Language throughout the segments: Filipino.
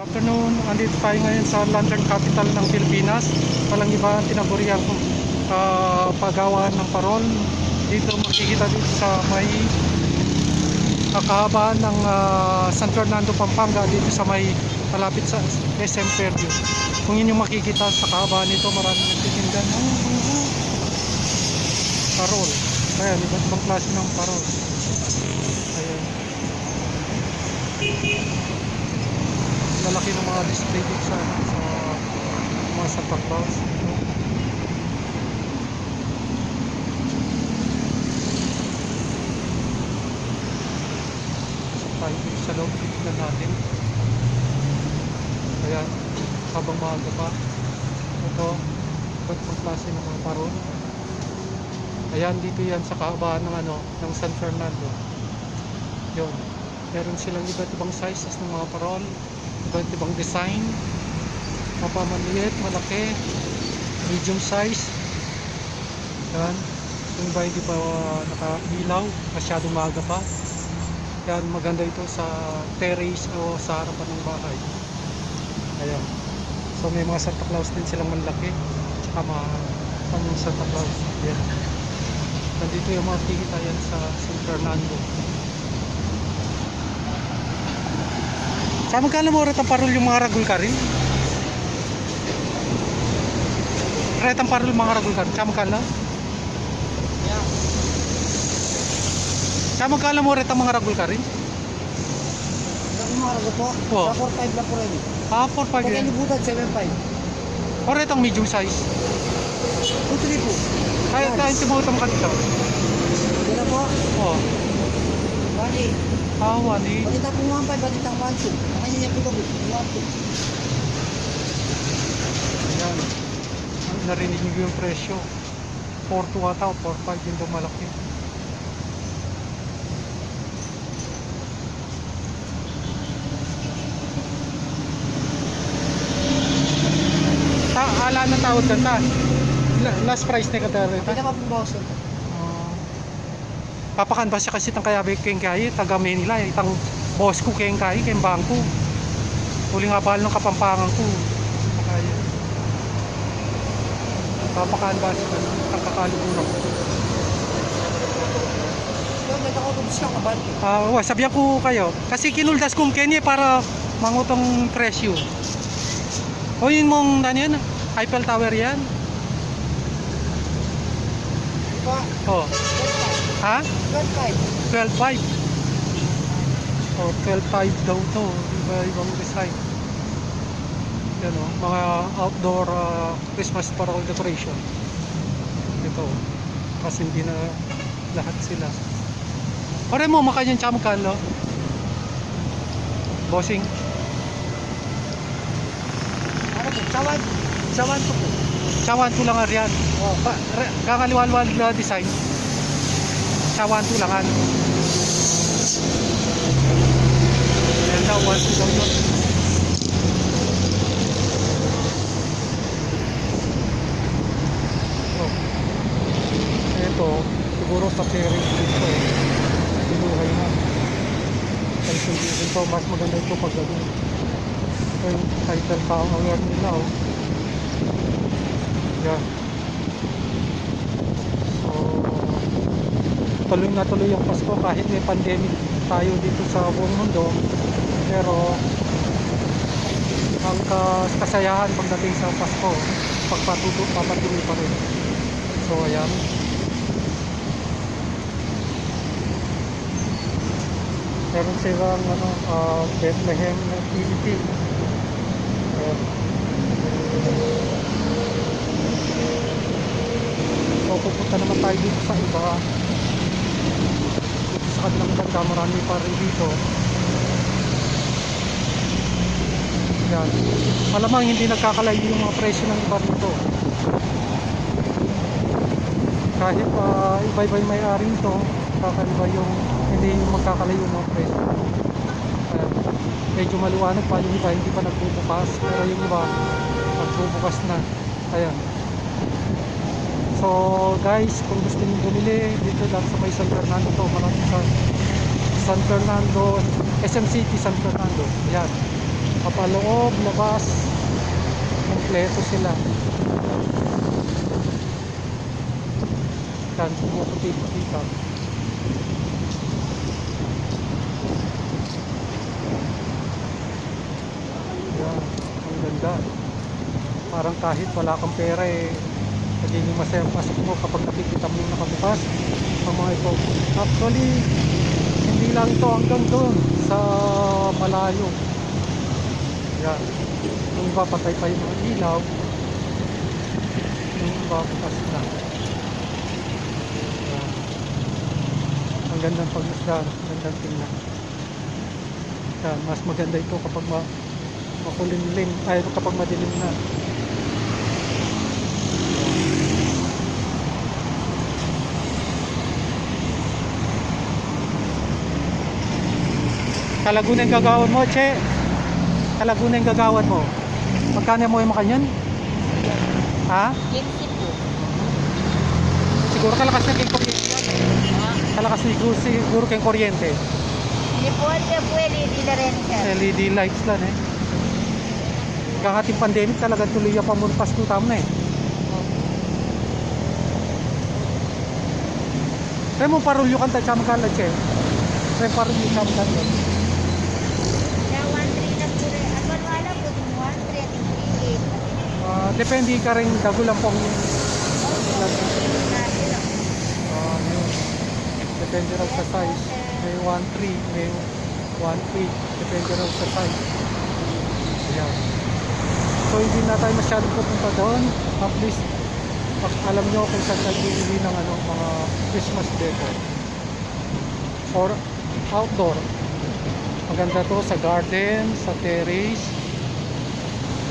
afternoon, andito tayo ngayon sa Lantern Capital ng Pilipinas. Walang iba ang tinaguriang uh, paggawa ng parol. Dito makikita dito sa may uh, kahabaan ng ah, San Fernando, Pampanga dito sa may malapit sa SM Fairview. Kung yun yung makikita sa kahabaan nito, maraming nagtitindan ng parol. Ayan, iba't ibang klase ng parol. Ayan. Lalaki ng mga display dito sa, sa mga Santa Claus. So, tayo sa loob tignan natin. Ayan, habang maaga pa. Ito, iba't klase ng mga paron. Ayan, dito yan sa kahabaan ng ano, ng San Fernando. Yun. Meron silang iba't ibang sizes ng mga parol, iba't ibang design, mapamaliit, malaki, medium size. Yan. Yung ba hindi pa nakailaw, masyadong maaga pa. Yan, maganda ito sa terrace o sa harapan ng bahay. Ayan. So may mga Santa Claus din silang malaki, tsaka mga pang Santa Claus. Yan. Nandito yung mga kikita yan sa San Fernando. Sa magkano mo retang parol yung mga ragul ka rin? Retang parol mga ragul ka rin? Sa magkano? Yeah. Sa magkano mo retang mga ragul ka rin? Ang mga rago po, Oo. sa 4-5 lang po rin. Ah, 4 Pag 5 yan. inibutan, 7-5. O retang medium size? 2-3 po. Kaya tayo tumutom ka dito. Na po. Oh, 1-8. ah, 1 eh. Pagkita po 1-5, pagkita 1-2. Makanya niya po gabi. 1-2. Ayan. Narinig niyo yung presyo. 4 to ata o 4 5 yung daw malaki. Ta ala na tawad ka ta. La- Last price na ka ta rin ta. Pagkita pa po bawas ito. Ah. Papakan ba siya kasi tang kaya keng kaya taga Manila itang boss ko keng kaya keng bangko. Uli nga bahal ng kapampangan ko. Kaya. Papakan ba siya tang kakalubunan ko. Siya kabante. Ah, wa, sabihan ko kayo. Kasi kinuldas kong kenye para mangutong presyo. O yun mong ano yan? Eiffel Tower yan? Pa, Oh. 12-5. Ha? 12-5. 12.5 oh 12.5 daw to iba ibang design yan o mga outdoor ah, Christmas parol decoration ito kasi hindi na lahat sila pare mo makanya tsaka magkano bossing Ano po? Sawan. Sawan po po. Chawan to lang ariyan. Oh, kakaliwalwal na design. Chawan to langan. Yan daw, one to daw yun. Oh. Ito, siguro sa pairing dito. Binuhay na. Kasi hindi ito, mas maganda ito pag gano'n. Ito yung title pa ang aware nila oh. Yan. So, tuloy na tuloy yung Pasko kahit may pandemic tayo dito sa buong mundo. Pero, ang ka- kasayahan pagdating sa Pasko, pagpatuloy, papatuloy pa rin. So, ayan. Meron silang ano, ah, Bethlehem Nativity. Ayan. So pupunta naman tayo dito sa iba. Dito sa kabilang banda marami pa rin dito. Yan. Malamang hindi nagkakalayo yung mga presyo ng iba dito. Kahit pa iba-iba yung may-ari nito, kakaiba yung hindi magkakalayo mga presyo. Ayan. Medyo maliwanag pa yung iba, hindi pa nagbubukas. Pero yung iba, nagbubukas na. Ayan. So guys, kung gusto niyo bumili dito lang sa may San Fernando to, sa San Fernando, SM City San Fernando. Yan. Kapaloob, labas. Kompleto sila. Yan, pumuputi-puti ka. Yan, ang ganda. Parang kahit wala kang pera eh, nagiging masaya pasok mo kapag nakikita mo yung nakabukas ang mga ito. Actually, hindi lang ito hanggang doon sa malayo. Yan. Yung iba patay pa yung ilaw. Yung iba bukas na. Yan. Ang gandang pagmasdan, ang gandang tingnan. Yan, mas maganda ito kapag ma makulimlim, ay kapag madilim na. Kalaguna yung gagawan mo, Che. Kalaguna yung gagawan mo. Magkano mo yung makanyan? Ha? Gypsy po. Siguro kalakas na kayong kuryente. Ah, Kalakas siguro, siguro kayong kuryente. Hindi po, hindi po, LED na rin sir. LED lights lang eh. Kakating pandemic talaga tuloy yung pamurpas ko tama na eh. Kaya mo parulyo kan ta chama kala che. Kaya parulyo chama kala. Kaya 1.3 na po rin. At wala wala po, yung 1.3 at yung 3.8. Ah, depende ka rin dago lang pong ah, yun. Depende raw sa size. May 1.3, may 1.3. Depende raw sa size. Ayan. So hindi na tayo masyadong pupunta doon. At least alam nyo kung saan tayo bibili ng ano, mga Christmas decor. Or outdoor. Maganda to sa garden, sa terrace.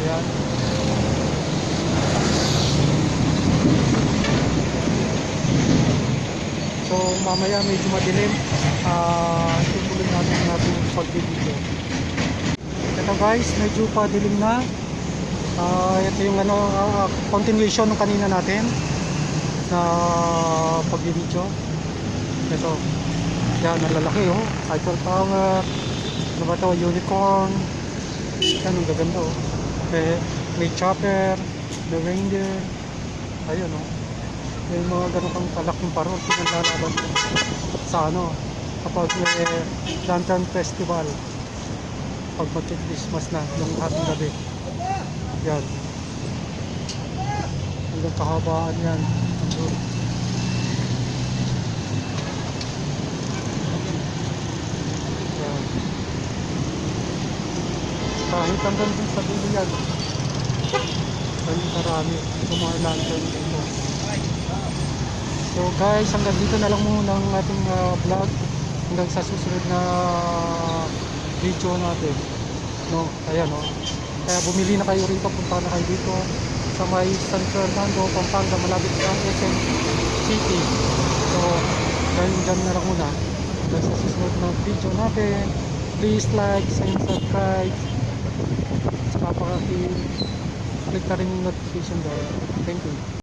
Ayan. So mamaya medyo madilim. Ah, tutuloy natin ang ating pagbibideo. Ito guys, medyo padilim na. Ah, ito yung ano, ah, continuation ng kanina natin na pagbibideo. Ito. Yan, nalalaki oh. Eiffel Tower. Ano ba to? Unicorn. Yan, ang gaganda oh. May, may chopper. The reindeer. Ayun oh. May mga ganun kang kalaking parol. Pinaglalaban ko sa ano. Kapag may Lantern Festival. Pag mag-Christmas na, yung ating gabi. Yan. Hanggang kahabaan yan. Yan. Kahit hanggang dun sa dulo yan. Ganun karami. Yung mga. So guys, hanggang dito na lang muna ang ating ah, vlog. Hanggang sa susunod na video natin. No, ayan oh. Kaya bumili na kayo rito, punta na kayo dito sa may San Fernando, Pampanga, malapit sa SM City. So, dahil dyan na lang muna. Hanggang sa susunod na video natin. Please like and subscribe. Saka paki-click na rin yung notification bell. Thank you.